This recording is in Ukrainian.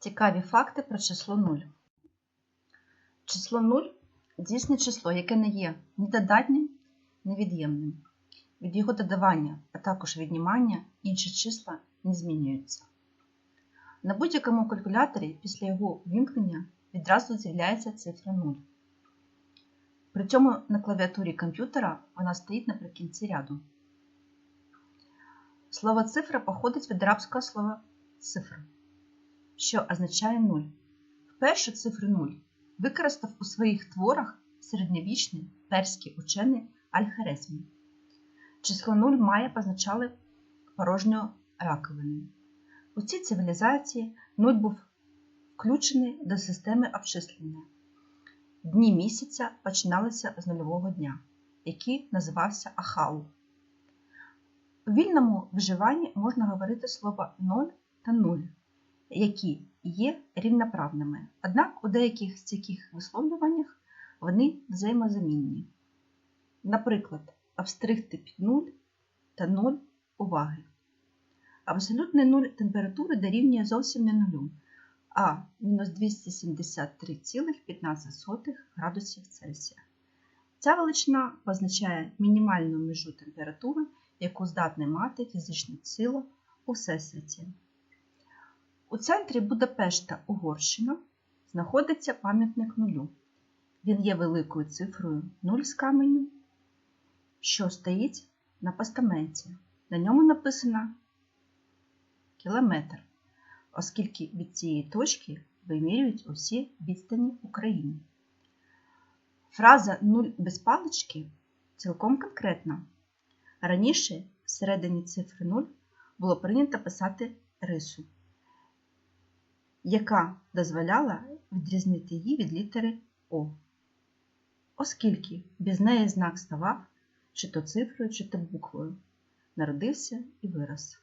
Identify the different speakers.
Speaker 1: Цікаві факти про число 0. Число 0 дійсне число, яке не є ні додатнім, ні від'ємним. Від його додавання, а також віднімання інші числа не змінюються. На будь-якому калькуляторі після його вімкнення відразу з'являється цифра 0. При цьому на клавіатурі комп'ютера вона стоїть наприкінці ряду. Слово цифра походить від арабського слова цифра, що означає 0. Вперше цифру 0 використав у своїх творах середньовічний перський учений Аль-Харезмі. Число 0 має позначали порожньою раковиною. У цій цивілізації 0 був включений до системи обчислення. Дні місяця починалися з нульового дня, який називався Ахау. У вільному вживанні можна говорити слово 0 та 0, які є рівноправними. Однак у деяких з таких висловлюваннях вони взаємозамінні. Наприклад, абстригти під 0 та 0 уваги. Абсолютний 0 температури дорівнює зовсім не нулю, а мінус 273,15 градусів Цельсія. Ця величина позначає мінімальну межу температури, яку здатне мати фізичне тіло у всесвіті. У центрі Будапешта Угорщина знаходиться пам'ятник нулю. Він є великою цифрою 0 з каменю, що стоїть на постаменті. На ньому написано кілометр, оскільки від цієї точки вимірюють усі відстані України. Фраза 0 без палички цілком конкретна. Раніше всередині цифри 0 було прийнято писати рису, яка дозволяла відрізнити її від літери О, оскільки без неї знак ставав чи то цифрою, чи то буквою, народився і вирос.